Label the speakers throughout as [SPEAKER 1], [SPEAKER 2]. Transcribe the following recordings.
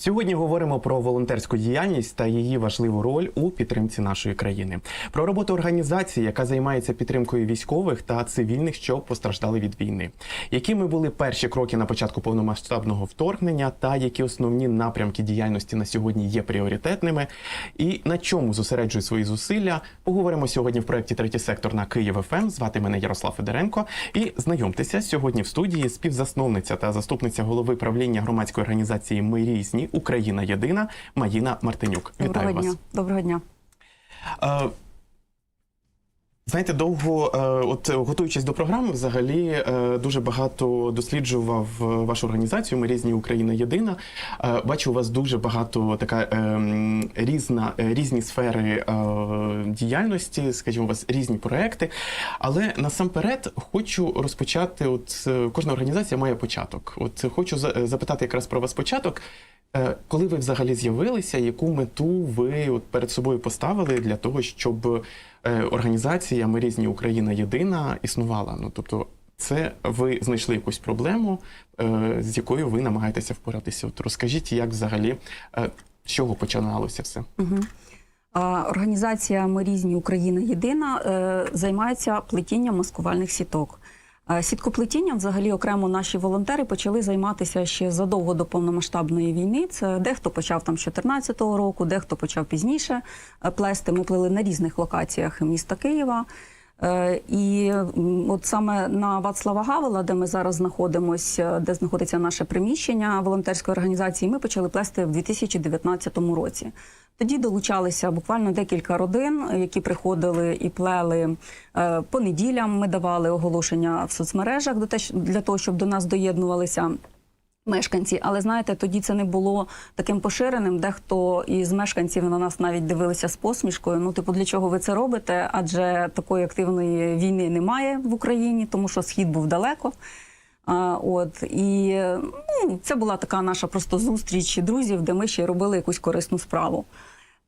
[SPEAKER 1] Сьогодні говоримо про волонтерську діяльність та її важливу роль у підтримці нашої країни, про роботу організації, яка займається підтримкою військових та цивільних, що постраждали від війни. Якими були перші кроки на початку повномасштабного вторгнення, та які основні напрямки діяльності на сьогодні є пріоритетними, і на чому зосереджують свої зусилля? Поговоримо сьогодні в проєкті Третій сектор на Київ ФМ. Звати мене Ярослав Федоренко. І знайомтеся сьогодні в студії співзасновниця та заступниця голови правління громадської організації Ми різні Україна єдина Маїна Мартинюк. Вітаю
[SPEAKER 2] Доброго
[SPEAKER 1] вас.
[SPEAKER 2] дня. Доброго дня.
[SPEAKER 1] Знаєте, довго, е, от готуючись до програми, взагалі е, дуже багато досліджував е, вашу організацію. Ми різні Україна єдина. Бачу, у вас дуже багато така е, різна, різні сфери діяльності, скажімо, у вас різні проекти. Але насамперед хочу розпочати. От кожна організація має початок. От хочу запитати якраз про вас початок. Коли ви взагалі з'явилися, яку мету ви от перед собою поставили для того, щоб організація Ми різні Україна єдина існувала? Ну тобто, це ви знайшли якусь проблему, е, з якою ви намагаєтеся впоратися. От розкажіть, як взагалі е, з чого починалося все?
[SPEAKER 2] Угу. Організація Ми різні Україна єдина е, займається плетінням маскувальних сіток. Е, Сіткоплетінням взагалі окремо наші волонтери почали займатися ще задовго до повномасштабної війни. Це дехто почав там 14-го року, дехто почав пізніше е, плести. Ми плели на різних локаціях міста Києва. Е, І от саме на Вацлава Гавела, де ми зараз знаходимося, де знаходиться наше приміщення волонтерської організації, ми почали плести в 2019 році. Тоді долучалися буквально декілька родин, які приходили і плели е, по неділям. Ми давали оголошення в соцмережах для того, щоб до нас доєднувалися. Мешканці, але знаєте, тоді це не було таким поширеним. Дехто із мешканців на нас навіть дивилися з посмішкою. Ну, типу, для чого ви це робите? Адже такої активної війни немає в Україні, тому що схід був далеко. А, от і ну, це була така наша просто зустріч друзів, де ми ще робили якусь корисну справу.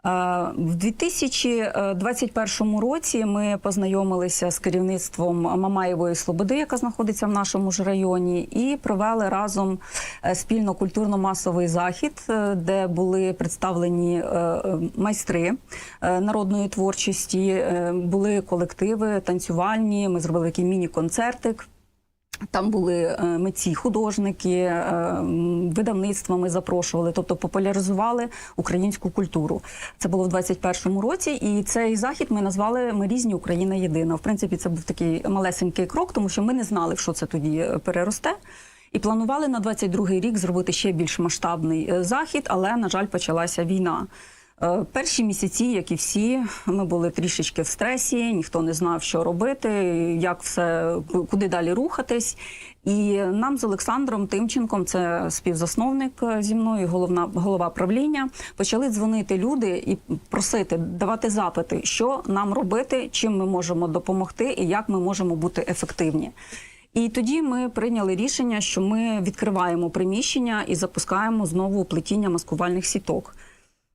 [SPEAKER 2] Е, В 2021 році ми познайомилися з керівництвом Мамаєвої Слободи, яка знаходиться в нашому ж районі, і провели разом е, спільно культурно-масовий захід, е, де були представлені е, е, майстри е, народної творчості, е, були колективи танцювальні. Ми зробили такий міні-концертик. Там були е, митці, художники, е, видавництва ми запрошували, тобто популяризували українську культуру. Це було в 21-му році, і цей захід ми назвали Ми різні Україна єдина. В принципі, це був такий малесенький крок, тому що ми не знали, що це тоді е, переросте. І планували на 22-й рік зробити ще більш масштабний захід, але на жаль, почалася війна. Е, Перші місяці, як і всі, ми були трішечки в стресі, ніхто не знав, що робити, як все, куди далі рухатись. І нам з Олександром Тимченком, це співзасновник е, зі мною, головна голова правління, почали дзвонити люди і просити давати запити, що нам робити, чим ми можемо допомогти і як ми можемо бути ефективні. І тоді ми прийняли рішення, що ми відкриваємо приміщення і запускаємо знову плетіння маскувальних сіток.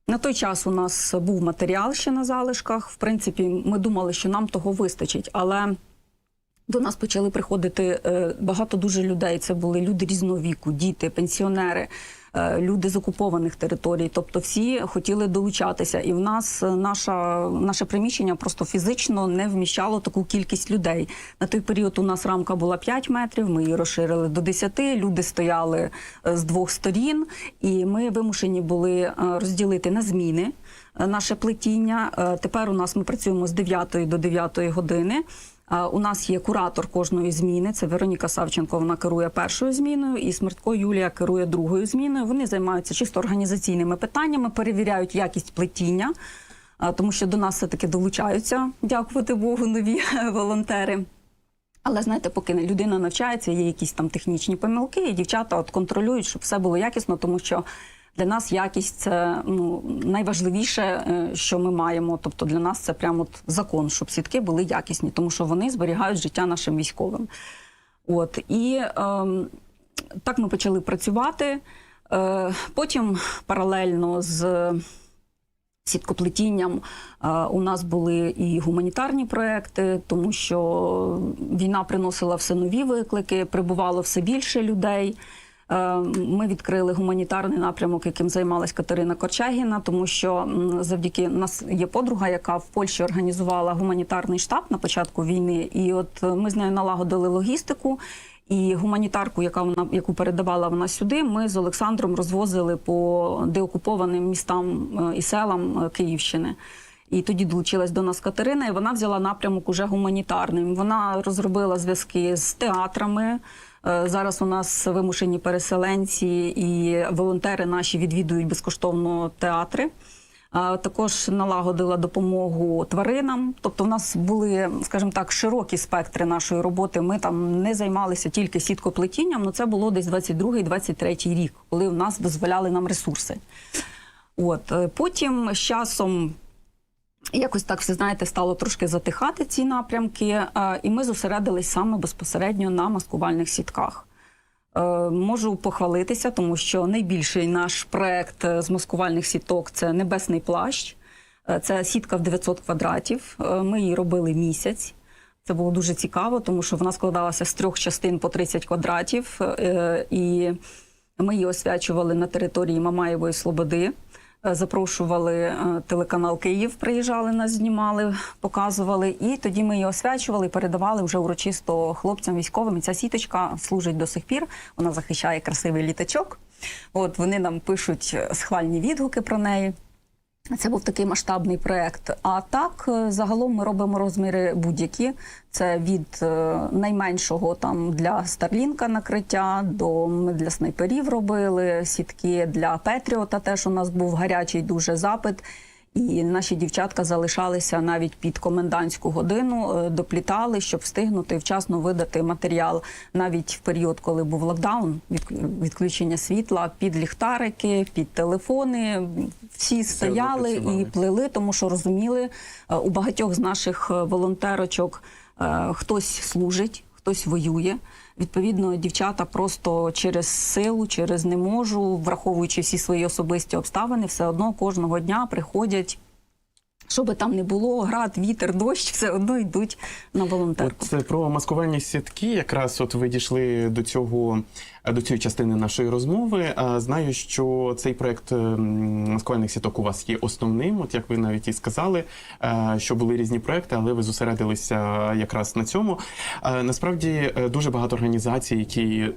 [SPEAKER 2] На той час у нас був матеріал ще на залишках. В принципі, ми думали, що нам того вистачить, але до нас почали приходити е, багато дуже людей. Це були люди різного віку, діти, пенсіонери, люди з окупованих територій. Тобто всі хотіли долучатися. І в нас е, наша, наше приміщення просто фізично не вміщало таку кількість людей. На той період у нас рамка була 5 метрів, ми її розширили до 10, люди стояли е, з двох сторін, і ми вимушені були е, розділити на зміни е, наше плетіння. Е, Тепер у нас ми працюємо з 9 до 9 години. А, У нас є куратор кожної зміни. Це Вероніка Савченко. Вона керує першою зміною, і Смертко Юлія керує другою зміною. Вони займаються чисто організаційними питаннями, перевіряють якість плетіння, тому що до нас все таки долучаються, дякувати Богу, нові волонтери. Але знаєте, поки людина навчається, є якісь там технічні помилки, і дівчата от контролюють, щоб все було якісно, тому що для нас якість це ну найважливіше, е, що ми маємо. Тобто для нас це прямо от закон, щоб сітки були якісні, тому що вони зберігають життя нашим військовим. От і ем, так ми почали працювати. Е, потім паралельно з сіткоплетінням е, у нас були і гуманітарні проекти, тому що війна приносила все нові виклики, прибувало все більше людей. Е, Ми відкрили гуманітарний напрямок, яким займалась Катерина Корчагіна, тому що завдяки нас є подруга, яка в Польщі організувала гуманітарний штаб на початку війни. І от е, ми з нею налагодили логістику. І гуманітарку, яка вона яку передавала вона сюди, ми з Олександром розвозили по деокупованим містам е, і селам Київщини. І тоді долучилась до нас Катерина, і вона взяла напрямок уже гуманітарним. Вона розробила зв'язки з театрами. Е, Зараз у нас вимушені переселенці і волонтери наші відвідують безкоштовно театри. Також налагодила допомогу тваринам. Тобто, в нас були, скажімо так, широкі спектри нашої роботи. Ми там не займалися тільки сіткоплетінням, але це було десь 22-23 рік, коли в нас дозволяли нам ресурси. От е, потім з часом. Якось так все знаєте, стало трошки затихати ці напрямки, е, і ми зосередились саме безпосередньо на маскувальних сітках. Е, Можу похвалитися, тому що найбільший наш проект е, з маскувальних сіток це небесний плащ. Це сітка в 900 квадратів. Ми її робили місяць. Це було дуже цікаво, тому що вона складалася з трьох частин по 30 квадратів. І ми її освячували на території Мамаєвої Слободи. Е, Запрошували е, телеканал Київ, приїжджали, нас знімали, показували. І тоді ми її освячували передавали вже урочисто хлопцям військовим. І ця сіточка служить до сих пір. Вона захищає красивий літачок. От вони нам пишуть е, схвальні відгуки про неї. Це був такий масштабний проект. А так, е, загалом ми робимо розміри будь-які. Це від е, найменшого там для Старлінка накриття до ми для снайперів робили сітки для Петріота. Теж у нас був гарячий дуже запит. І наші дівчатка залишалися навіть під комендантську годину, е, доплітали, щоб встигнути вчасно видати матеріал навіть в період, коли був локдаун, відключення світла, під ліхтарики, під телефони. Всі стояли і плели, тому що розуміли е, у багатьох з наших е, волонтерочок хтось служить, хтось воює. Відповідно, дівчата просто через силу, через не можу, враховуючи всі свої особисті обставини, все одно кожного дня приходять. Що би там не було, град, вітер, дощ, все одно йдуть на волонтерку.
[SPEAKER 1] От е, про маскувальні сітки, якраз от ви дійшли до цього е, до цієї частини нашої розмови. Знаю, що цей проект ем, маскувальних сіток у вас є основним. От як ви навіть і сказали, е, що були різні проекти, але ви зосередилися якраз на цьому. Насправді е, дуже багато організацій, які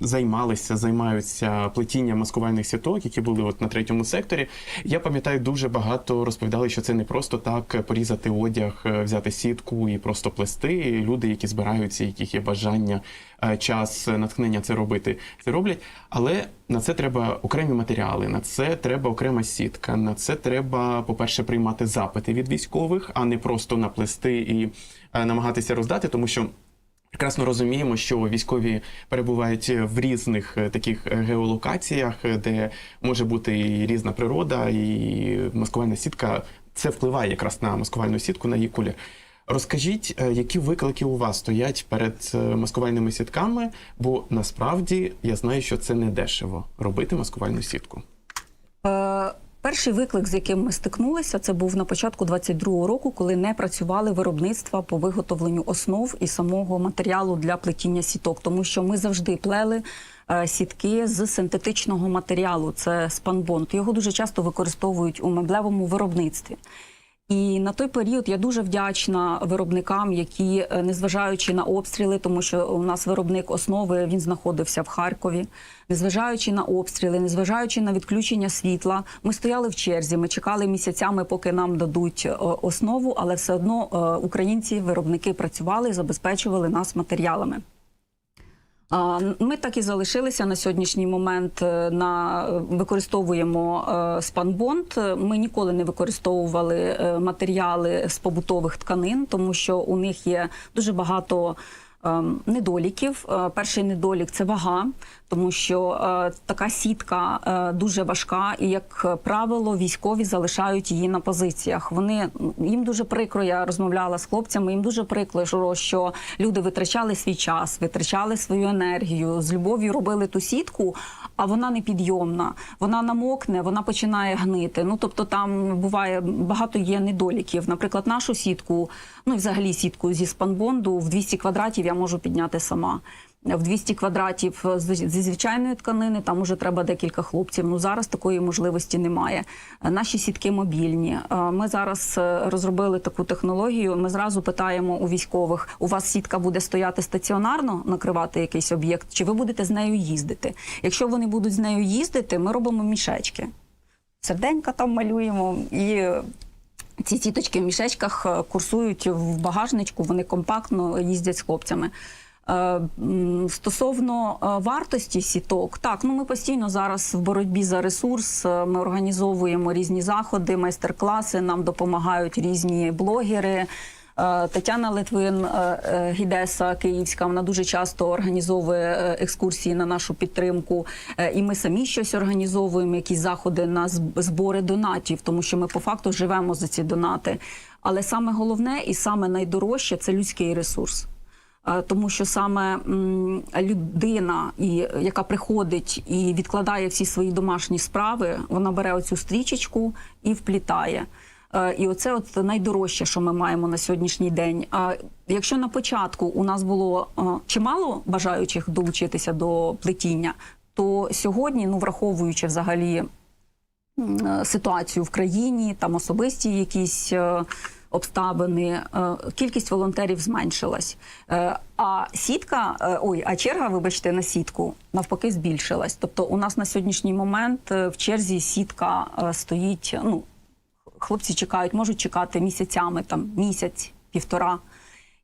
[SPEAKER 1] займалися, займаються плетінням маскувальних сіток, які були от на третьому секторі. Я пам'ятаю, дуже багато розповідали, що це не просто так порізати одяг, е, взяти сітку і просто плести. Люди, які збираються, яких є бажання, е, час, е, натхнення це робити, це роблять. Але на це треба окремі матеріали, на це треба окрема сітка. На це треба, по-перше, приймати запити від військових, а не просто наплести і намагатися роздати, тому що. Прекрасно розуміємо, що військові перебувають в різних таких геолокаціях, де може бути і різна природа, і маскувальна сітка. Це впливає якраз на маскувальну сітку, на її колір. Розкажіть, е, які виклики у вас стоять перед е, маскувальними сітками? Бо насправді я знаю, що це не дешево робити маскувальну сітку.
[SPEAKER 2] Е, Перший виклик, з яким ми стикнулися, це був на початку 22-го року, коли не працювали виробництва по виготовленню основ і самого матеріалу для плетіння сіток, тому що ми завжди плели сітки з синтетичного матеріалу. Це спанбонд. Його дуже часто використовують у меблевому виробництві. І на той період я дуже вдячна виробникам, які, е, незважаючи на обстріли, тому що у нас виробник основи він знаходився в Харкові, незважаючи на обстріли, незважаючи на відключення світла, ми стояли в черзі. Ми чекали місяцями, поки нам дадуть е, основу, але все одно е, українці, виробники працювали, забезпечували нас матеріалами. Ми так і залишилися на сьогоднішній момент. е, На використовуємо е, спанбонд. Ми ніколи не використовували е, матеріали з побутових тканин, тому що у них є дуже багато недоліків. Е, Перший недолік це вага, тому що е, така сітка е, дуже важка, і як правило, військові залишають її на позиціях. Вони їм дуже прикро. Я розмовляла з хлопцями. Їм дуже прикро, що люди витрачали свій час, витрачали свою енергію, з любов'ю робили ту сітку, а вона не підйомна. Вона намокне, вона починає гнити. Ну тобто там буває багато є недоліків. Наприклад, нашу сітку, ну і взагалі сітку зі спанбонду в 200 квадратів я можу підняти сама. В 200 квадратів зі звичайної тканини там уже треба декілька хлопців. Ну зараз такої можливості немає. Е, Наші сітки мобільні. Е, Ми зараз е, розробили таку технологію. Ми зразу питаємо у військових: у вас сітка буде стояти стаціонарно, накривати якийсь об'єкт, чи ви будете з нею їздити? Якщо вони будуть з нею їздити, ми робимо мішечки. Серденька там малюємо і. Ці сіточки в мішечках е, курсують в багажничку, вони компактно їздять з хлопцями. Е, Стосовно е, вартості сіток, так ну ми постійно зараз в боротьбі за ресурс. Ми організовуємо різні заходи, майстер-класи. Нам допомагають різні блогери. Е, Тетяна Литвин, е, е, гідеса Київська, вона дуже часто організовує екскурсії на нашу підтримку. І ми самі щось організовуємо, якісь заходи на збори донатів, тому що ми по факту живемо за ці донати. Але саме головне і саме найдорожче це людський ресурс. Тому що саме людина, яка приходить і відкладає всі свої домашні справи, вона бере оцю стрічечку і вплітає. Е, І оце от найдорожче, що ми маємо на сьогоднішній день. А якщо на початку у нас було е, чимало бажаючих долучитися до плетіння, то сьогодні, ну враховуючи взагалі е, ситуацію в країні, там особисті якісь обставини, кількість волонтерів зменшилась. А сітка, ой, а черга, вибачте, на сітку навпаки збільшилась. Тобто, у нас на сьогоднішній момент в черзі сітка стоїть. Ну, хлопці чекають, можуть чекати місяцями, там місяць, півтора.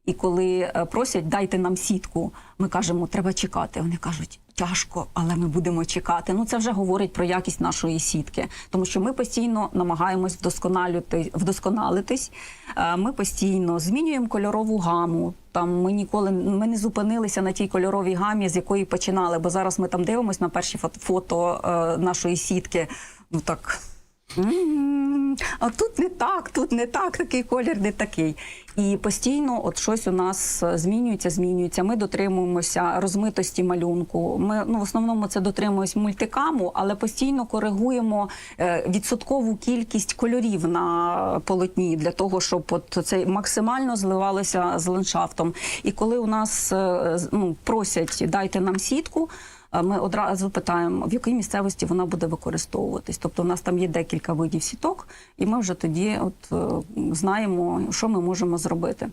[SPEAKER 2] І коли е, просять, дайте нам сітку, ми кажемо, треба чекати. Вони кажуть, тяжко, але ми будемо чекати. Ну це вже говорить про якість нашої сітки, тому що ми постійно намагаємось вдосконалювати, вдосконалитись. Е, Ми постійно змінюємо кольорову гаму. Там ми ніколи ми не зупинилися на тій кольоровій гамі, з якої починали. Бо зараз ми там дивимося на перші фото, фото е, нашої сітки. Ну так. А тут не так, тут не так, такий колір не такий. І постійно от щось у нас змінюється, змінюється. Ми дотримуємося розмитості малюнку. Ми ну в основному це дотримуємось мультикаму, але постійно коригуємо е, відсоткову кількість кольорів на полотні для того, щоб от це максимально зливалося з ландшафтом. І коли у нас е, ну, просять дайте нам сітку. Ми одразу питаємо, в якій місцевості вона буде використовуватись. Тобто, у нас там є декілька видів сіток, і ми вже тоді от е, знаємо, що ми можемо зробити.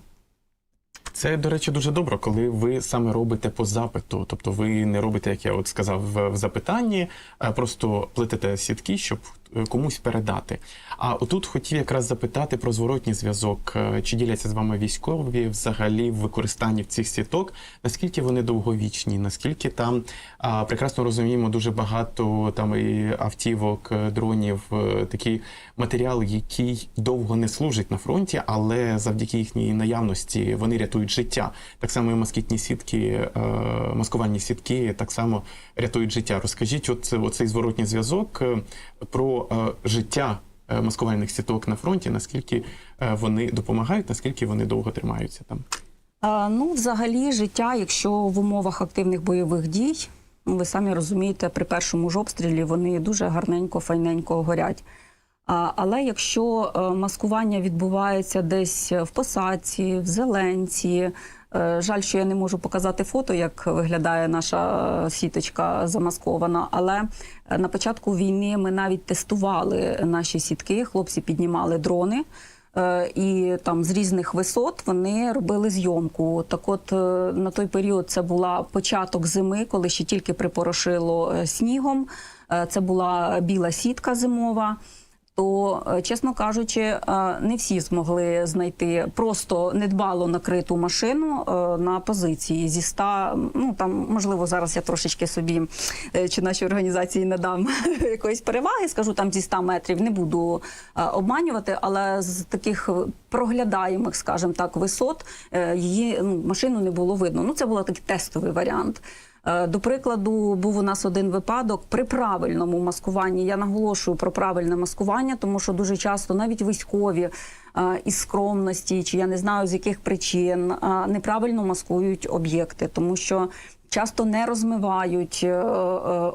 [SPEAKER 1] Це, до речі, дуже добре, коли ви саме робите по запиту. Тобто ви не робите, як я от сказав, в, запитанні, а просто плетете сітки, щоб комусь передати. А отут хотів якраз запитати про зворотній зв'язок. Е, Чи діляться з вами військові взагалі в використанні цих сіток? Наскільки вони довговічні? Наскільки там а, прекрасно розуміємо дуже багато там і автівок, е, дронів, е, такий матеріал, який довго не служить на фронті, але завдяки їхній наявності вони рятують життя. Так само і москітні сітки, е, маскувальні сітки так само рятують життя. Розкажіть, от оцей зворотній зв'язок е, е, життя е, маскувальних сіток на фронті, наскільки е, вони допомагають, наскільки вони довго тримаються там.
[SPEAKER 2] Ну, взагалі, життя, якщо в умовах активних бойових дій, ви самі розумієте, при першому ж обстрілі вони дуже гарненько, файненько горять. Але якщо маскування відбувається десь в посадці, в зеленці, жаль, що я не можу показати фото, як виглядає наша е, сіточка замаскована. Але е, на початку війни ми навіть тестували наші сітки. Хлопці піднімали дрони. Е, І там з різних висот вони робили зйомку. Так, от е, на той період це була початок зими, коли ще тільки припорошило е, снігом. Е, Це була біла сітка зимова. То, е, чесно кажучи, е, не всі змогли знайти просто недбало накриту машину е, на позиції зі 100, ну там можливо зараз я трошечки собі чи нашій організації надам якоїсь переваги, скажу там зі 100 метрів, не буду обманювати, але з таких проглядаємих, скажімо так, висот її ну, машину не було видно. Ну це був такий тестовий варіант. Е, До прикладу, був у нас один випадок при правильному маскуванні. Я наголошую про правильне маскування, тому що дуже часто навіть військові е, із скромності, чи я не знаю з яких причин е, неправильно маскують об'єкти, тому що. Часто не розмивають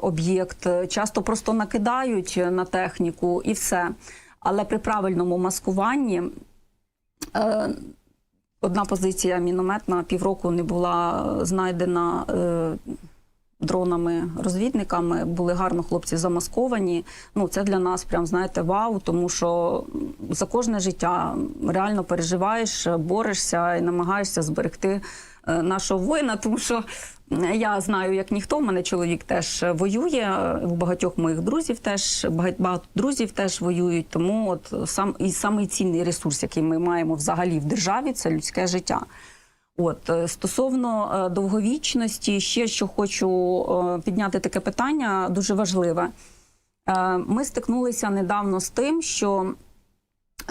[SPEAKER 2] об'єкт, часто просто накидають на техніку і все. Але при правильному маскуванні одна позиція мінометна півроку не була знайдена е, дронами-розвідниками. Були гарно хлопці замасковані. Ну, це для нас прям, знаєте, вау, тому що за кожне життя реально переживаєш, борешся і намагаєшся зберегти е, нашого воїна, тому що я знаю, як ніхто. У мене чоловік теж воює. У багатьох моїх друзів теж багато друзів теж воюють. Тому от сам і самий цінний ресурс, який ми маємо взагалі в державі, це людське життя. От е, стосовно е, довговічності, ще що хочу е, підняти таке питання, дуже важливе. Ми стикнулися недавно з тим, що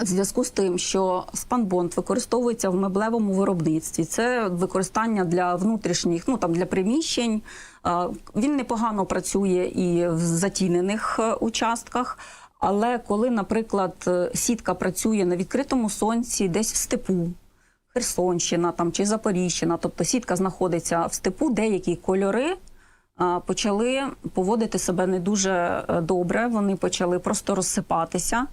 [SPEAKER 2] в зв'язку з тим, що спанбонд використовується в меблевому виробництві, це використання для внутрішніх, ну там для приміщень. Е, Він непогано працює і в затінених е, участках. Але коли, наприклад, е, сітка працює на відкритому сонці, десь в степу, Херсонщина там чи Запоріжжя, тобто сітка знаходиться в степу, деякі кольори а, почали поводити себе не дуже е, добре. Вони почали просто розсипатися.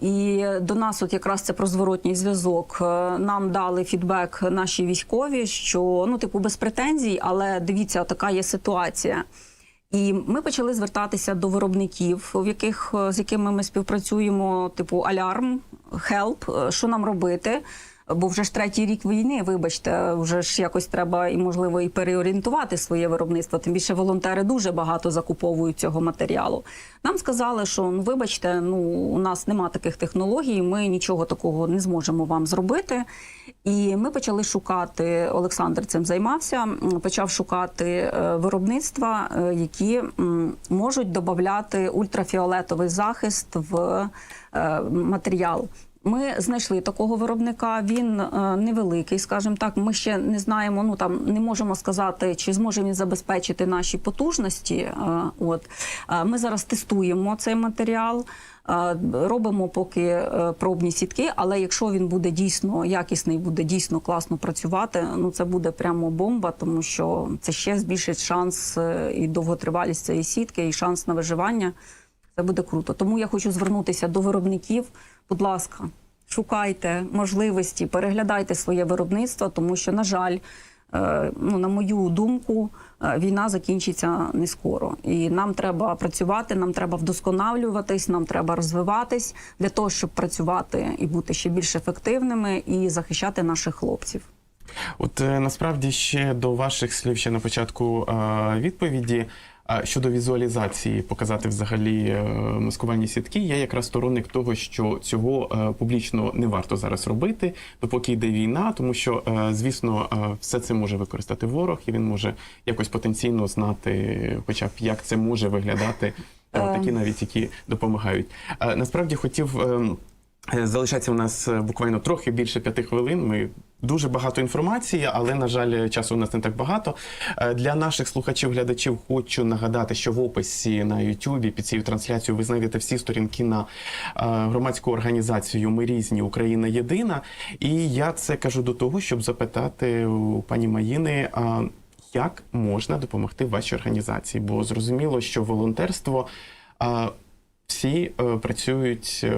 [SPEAKER 2] І до нас, от якраз це про зворотній зв'язок. е, Нам дали фідбек наші військові, що ну, типу, без претензій, але дивіться, така є ситуація. І ми почали звертатися до виробників, в яких е, з якими ми співпрацюємо, типу Алярм, Хелп, що нам робити. Бо вже ж третій рік війни, вибачте, вже ж якось треба і можливо і переорієнтувати своє виробництво. Тим більше волонтери дуже багато закуповують цього матеріалу. Нам сказали, що ну вибачте, ну у нас нема таких технологій, ми нічого такого не зможемо вам зробити. І ми почали шукати. Олександр цим займався. Почав шукати е, виробництва, е, які можуть додати ультрафіолетовий захист в е, матеріал. Ми знайшли такого виробника. Він е, невеликий, скажімо так. Ми ще не знаємо. Ну там не можемо сказати, чи зможе він забезпечити наші потужності. Е, от Е, ми зараз тестуємо цей матеріал. Робимо поки пробні сітки, але якщо він буде дійсно якісний, буде дійсно класно працювати, ну це буде прямо бомба, тому що це ще збільшить шанс і довготривалість цієї сітки, і шанс на виживання. Це буде круто. Тому я хочу звернутися до виробників. Будь ласка, шукайте можливості, переглядайте своє виробництво, тому що, на жаль, е, ну, на мою думку, е, війна закінчиться не скоро. І нам треба працювати, нам треба вдосконалюватись, нам треба розвиватись для того, щоб працювати і бути ще більш ефективними і захищати наших хлопців.
[SPEAKER 1] От е, насправді ще до ваших слів ще на початку відповіді. Щодо візуалізації, показати взагалі е, маскувальні сітки, я якраз сторонник того, що цього е, публічно не варто зараз робити, допоки йде війна, тому що, е, звісно, все це може використати ворог, і він може якось потенційно знати, хоча б як це може виглядати, такі навіть які допомагають. Насправді хотів. Е, Залишається у нас е, буквально трохи більше п'яти хвилин. Ми дуже багато інформації, але на жаль, часу у нас не так багато. Е, Для наших слухачів-глядачів хочу нагадати, що в описі на YouTube під цією трансляцією ви знайдете всі сторінки на громадську організацію Ми різні Україна єдина. І я це кажу до того, щоб запитати у пані Маїни. Як можна допомогти вашій організації? Бо зрозуміло, що волонтерство всі е, працюють, е,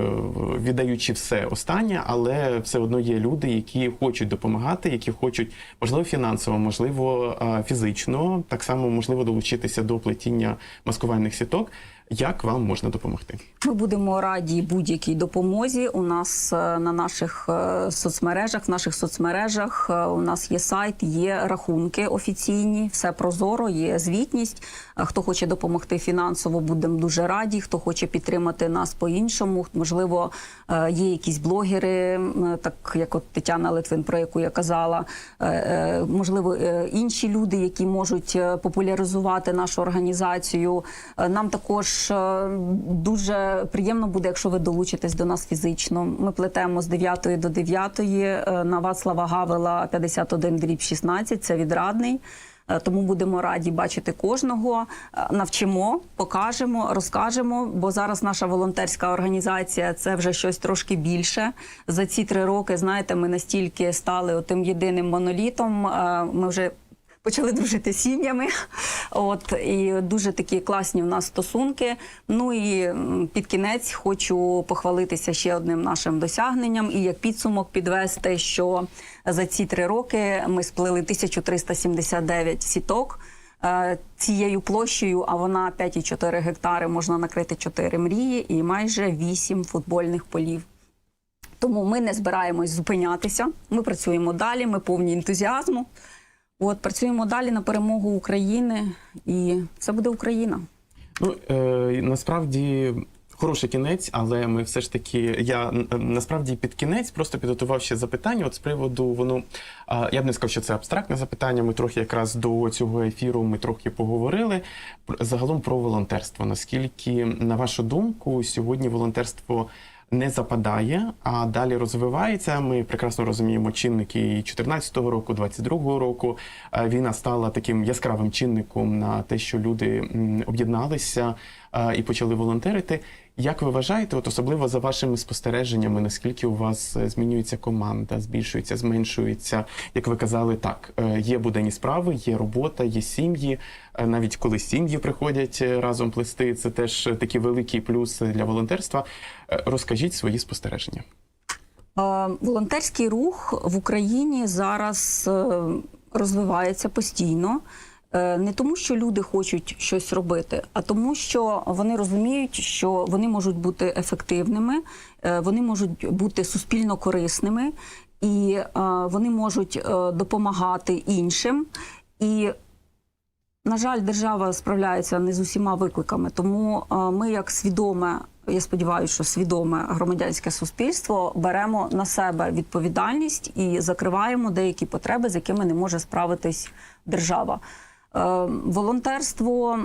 [SPEAKER 1] віддаючи все останнє, але все одно є люди, які хочуть допомагати, які хочуть, можливо, фінансово, можливо, е, фізично, так само можливо долучитися до плетіння маскувальних сіток. Як вам можна допомогти?
[SPEAKER 2] Ми будемо раді будь-якій допомозі. У нас е, на наших е, соцмережах, в наших соцмережах е, у нас є сайт, є рахунки офіційні, все прозоро, є звітність. Хто хоче допомогти фінансово, будемо дуже раді. Хто хоче підтримати нас по-іншому. Можливо, є якісь блогери, так як от Тетяна Литвин, про яку я казала. Можливо, інші люди, які можуть популяризувати нашу організацію. Нам також е, дуже приємно буде, якщо ви долучитесь до нас фізично. Ми плетемо з 9 до 9 е, на Вацлава Гавела 51 дріб 16, це відрадний. Е, Тому будемо раді бачити кожного, Е, навчимо, покажемо, розкажемо. Бо зараз наша волонтерська організація це вже щось трошки більше. За ці три роки, знаєте, ми настільки стали тим єдиним монолітом. Ми вже почали дружити сім'ями. От і дуже такі класні в нас стосунки. Ну і під кінець хочу похвалитися ще одним нашим досягненням і як підсумок підвести, що за ці три роки ми сплили 1379 сіток. Е, Цією площею, а вона 5,4 гектари, можна накрити 4 мрії і майже 8 футбольних полів. Тому ми не збираємось зупинятися. Ми працюємо далі, ми повні ентузіазму. От працюємо далі на перемогу України, і це буде Україна.
[SPEAKER 1] Ну е, насправді. Хороший кінець, але ми все ж таки. Я насправді під кінець просто підготував ще запитання. От з приводу воно я б не сказав, що це абстрактне запитання. Ми трохи якраз до цього ефіру ми трохи поговорили. Загалом про волонтерство. Наскільки, на вашу думку, сьогодні волонтерство не западає, а далі розвивається. Ми прекрасно розуміємо чинники і 2014 року, 22 року. Е, Війна стала таким яскравим чинником на те, що люди об'єдналися е, і почали волонтерити. Як ви вважаєте, от особливо за вашими спостереженнями, наскільки у вас е, змінюється команда, збільшується, зменшується? Як ви казали, так е, є буденні справи, є робота, є сім'ї. Е, Навіть коли сім'ї приходять разом плести, це теж е, такий великий плюс для волонтерства. Розкажіть свої спостереження.
[SPEAKER 2] Волонтерський рух в Україні зараз розвивається постійно. Е, Не тому, що люди хочуть щось робити, а тому, що вони розуміють, що вони можуть бути ефективними, е, вони можуть бути суспільно корисними, і е, вони можуть допомагати іншим. І на жаль, держава справляється не з усіма викликами, тому ми, як свідоме, я сподіваюся, що свідоме громадянське суспільство беремо на себе відповідальність і закриваємо деякі потреби, з якими не може справитись держава. Е, Волонтерство.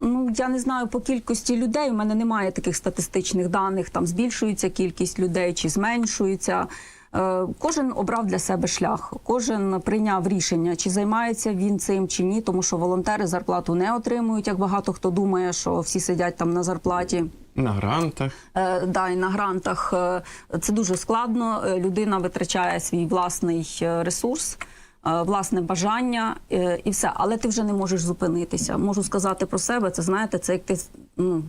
[SPEAKER 2] Ну, я не знаю по кількості людей. У мене немає таких статистичних даних. Там збільшується кількість людей чи зменшується. Е, Кожен обрав для себе шлях, кожен прийняв рішення, чи займається він цим чи ні, тому що волонтери зарплату не отримують, як багато хто думає, що всі сидять там на зарплаті.
[SPEAKER 1] На грантах.
[SPEAKER 2] Е, Да, і на грантах це дуже складно. Людина витрачає свій власний ресурс, власне бажання е, і все. Але ти вже не можеш зупинитися. Можу сказати про себе. Це знаєте, це як ти ну,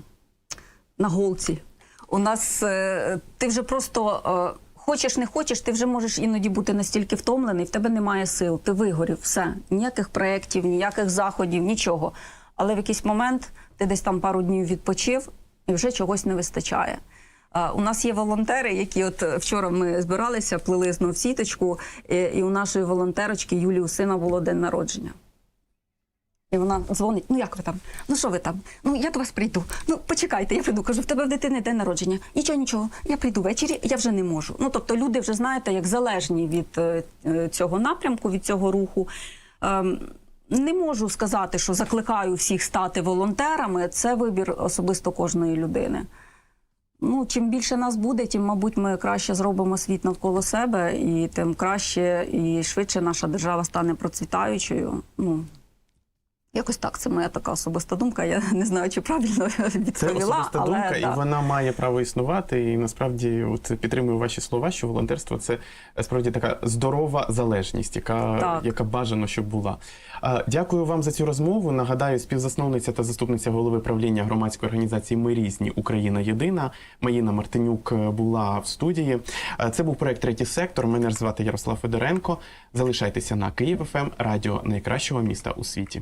[SPEAKER 2] на голці. У нас е, ти вже просто. е, Хочеш, не хочеш, ти вже можеш іноді бути настільки втомлений, в тебе немає сил, ти вигорів, все. Ніяких проєктів, ніяких заходів, нічого. Але в якийсь момент ти десь там пару днів відпочив і вже чогось не вистачає. У нас є волонтери, які от е, вчора ми збиралися, плели знов сіточку, і, у нашої волонтерочки Юлії сина було день народження. І вона дзвонить: ну як ви там? Ну що ви там? Ну я до вас прийду. Ну почекайте, я прийду. Кажу, в тебе в дитини день народження. Нічого, нічого, я прийду ввечері, я вже не можу. Ну тобто люди вже знаєте, як залежні від е, е, цього напрямку, від цього руху. Ем, не можу сказати, що закликаю всіх стати волонтерами. Це вибір особисто кожної людини. Ну, чим більше нас буде, тим, мабуть, ми краще зробимо світ навколо себе, і тим краще і швидше наша держава стане процвітаючою. Ну, якось так, це моя така особиста думка. Я не знаю, чи правильно
[SPEAKER 1] Це
[SPEAKER 2] відповіла.
[SPEAKER 1] особиста
[SPEAKER 2] але,
[SPEAKER 1] думка,
[SPEAKER 2] да.
[SPEAKER 1] і вона має право існувати. І насправді, от підтримую ваші слова, що волонтерство це е, справді така здорова залежність, яка,
[SPEAKER 2] Так.
[SPEAKER 1] яка бажано, щоб була. Дякую вам за цю розмову. Нагадаю, співзасновниця та заступниця голови правління громадської організації Ми різні Україна Єдина. Маїна Мартинюк е, була в студії. Е, Це був проект Третій сектор. Мене ж звати Ярослав Федоренко. Залишайтеся на Київ ФМ, радіо найкращого міста у світі.